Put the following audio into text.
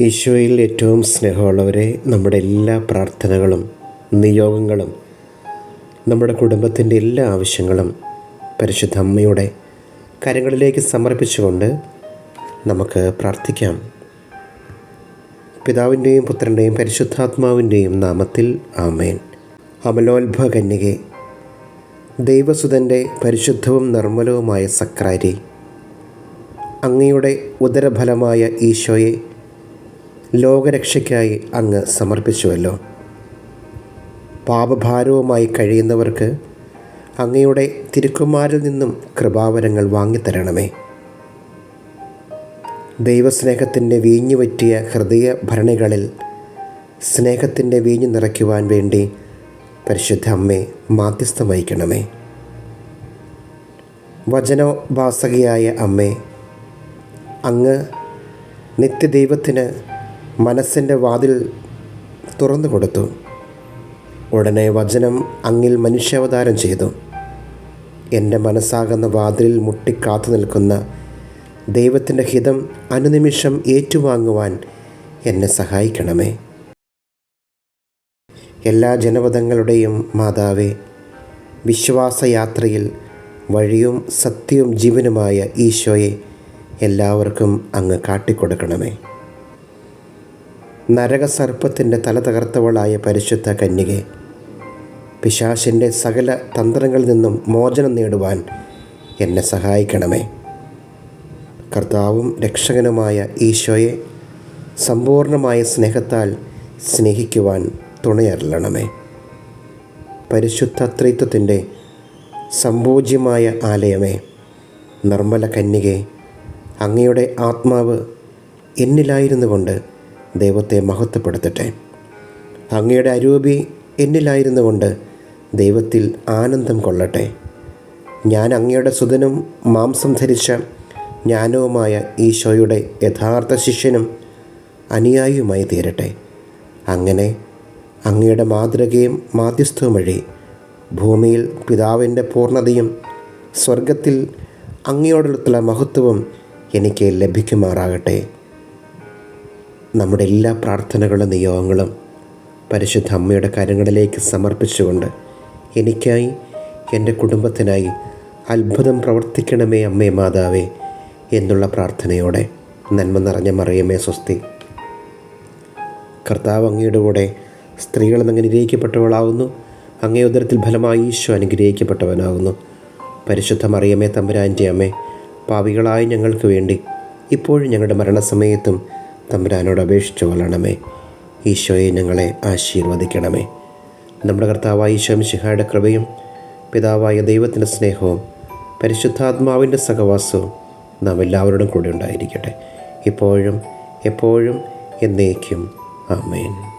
ഈശോയിൽ ഏറ്റവും സ്നേഹമുള്ളവരെ നമ്മുടെ എല്ലാ പ്രാർത്ഥനകളും നിയോഗങ്ങളും നമ്മുടെ കുടുംബത്തിന്റെ എല്ലാ ആവശ്യങ്ങളും പരിശുദ്ധ അമ്മയുടെ കരങ്ങളിലേക്ക് സമർപ്പിച്ചുകൊണ്ട് നമുക്ക് പ്രാർത്ഥിക്കാം. പിതാവിന്റെയും പുത്രന്റെയും പരിശുദ്ധാത്മാവിന്റെയും നാമത്തിൽ ആമേൻ. അമലോത്ഭ കന്യകെ ദൈവസുതന്റെ പരിശുദ്ധവും നിർമ്മലവുമായ സക്രാരി അങ്ങയുടെ ഉദരഫലമായ ഈശോയെ ലോകരക്ഷയ്ക്കായി അങ്ങ് സമർപ്പിച്ചുവല്ലോ. പാപഭാരവുമായി കഴിയുന്നവർക്ക് അങ്ങയുടെ തിരുക്കുമാരിൽ നിന്നും കൃപാവരങ്ങൾ വാങ്ങിത്തരണമേ. ദൈവസ്നേഹത്തിന്റെ വീഞ്ഞു പറ്റിയ ഹൃദയ ഭരണികളിൽ സ്നേഹത്തിന്റെ വീഞ്ഞു നിറയ്ക്കുവാൻ വേണ്ടി പരിശുദ്ധ അമ്മേ മാധ്യസ്ഥം വഹിക്കണമേ വചനോപാസകയായ അമ്മേ അങ്ങ് നിത്യദൈവത്തിന് മനസ്സിന്റെ വാതിൽ തുറന്നു കൊടുത്തു. ഉടനെ വചനം അങ്ങിൽ മനുഷ്യാവതാരം ചെയ്തു. എന്റെ മനസ്സാകുന്ന വാതിലിൽ മുട്ടിക്കാത്തു നിൽക്കുന്ന ദൈവത്തിന്റെ ഹിതം അനുനിമിഷം ഏറ്റുവാങ്ങുവാൻ എന്നെ സഹായിക്കണമേ. എല്ലാ ജനപദങ്ങളുടെയും മാതാവേ വിശ്വാസയാത്രയിൽ വഴിയും സത്യവും ജീവനുമായ ഈശോയെ എല്ലാവർക്കും അങ്ങ് കാട്ടിക്കൊടുക്കണമേ. നരകസർപ്പത്തിന്റെ തല തകർത്തവളായ പരിശുദ്ധ കന്യകെ. പിശാശിന്റെ സകല തന്ത്രങ്ങളിൽ നിന്നും മോചനം നേടുവാൻ എന്നെ സഹായിക്കണമേ. കർത്താവും രക്ഷകനുമായ ഈശോയെ സമ്പൂർണമായ സ്നേഹത്താൽ സ്നേഹിക്കുവാൻ തുണയരളണമേ. പരിശുദ്ധ ത്രിത്വത്തിന്റെ സമ്പൂജ്യമായ ആലയമേ നിർമ്മല കന്യകെ അങ്ങയുടെ ആത്മാവ് എന്നിലായിരുന്നു കൊണ്ട് ദൈവത്തെ മഹത്വപ്പെടുത്തട്ടെ. അങ്ങയുടെ അരൂപി എന്നിലായിരുന്നു കൊണ്ട് ദൈവത്തിൽ ആനന്ദം കൊള്ളട്ടെ. ഞാൻ അങ്ങയുടെ സുതനും മാംസം ധരിച്ച ജ്ഞാനവുമായ ഈശോയുടെ യഥാർത്ഥ ശിഷ്യനും അനുയായിയുമായി തീരട്ടെ. അങ്ങനെ അങ്ങയുടെ മാതൃകയും മാധ്യസ്ഥവും വഴി ഭൂമിയിൽ പിതാവിന്റെ പൂർണതയും സ്വർഗത്തിൽ അങ്ങയോടുള്ള മഹത്വവും എനിക്ക് ലഭിക്കുമാറാകട്ടെ. നമ്മുടെ എല്ലാ പ്രാർത്ഥനകളും നിയോഗങ്ങളും പരിശുദ്ധ അമ്മയുടെ കാര്യങ്ങളിലേക്ക് സമർപ്പിച്ചുകൊണ്ട് എനിക്കായി എന്റെ കുടുംബത്തിനായി അത്ഭുതം പ്രവർത്തിക്കണമേ അമ്മേ മാതാവേ എന്നുള്ള പ്രാർത്ഥനയോടെ നന്മ നിറഞ്ഞ മറിയമേ സ്വസ്തി. കർത്താവ് അങ്ങയുടെ കൂടെ സ്ത്രീകൾ അങ്ങ് അനുഗ്രഹിക്കപ്പെട്ടവളാകുന്നു അങ്ങേ ഉദരത്തിൽ ഫലമായി ഈശോ അനുഗ്രഹിക്കപ്പെട്ടവനാകുന്നു പരിശുദ്ധ മറിയമേ തമ്പുരാന്റെ അമ്മേ പാവികളായ ഞങ്ങൾക്ക് വേണ്ടി ഇപ്പോഴും ഞങ്ങളുടെ മരണസമയത്തും തമ്പുരാനോട് അപേക്ഷിച്ചു കൊള്ളണമേ. ഈശോയെ ഞങ്ങളെ ആശീർവദിക്കണമേ. നമ്മുടെ കർത്താവായ ഈശോ മിശിഹായുടെ കൃപയും പിതാവായ ദൈവത്തിന്റെ സ്നേഹവും പരിശുദ്ധാത്മാവിന്റെ സഹവാസവും നാം എല്ലാവരോടും കൂടെ ഉണ്ടായിരിക്കട്ടെ. ഇപ്പോഴും എപ്പോഴും എന്നേക്കും. ആമേൻ.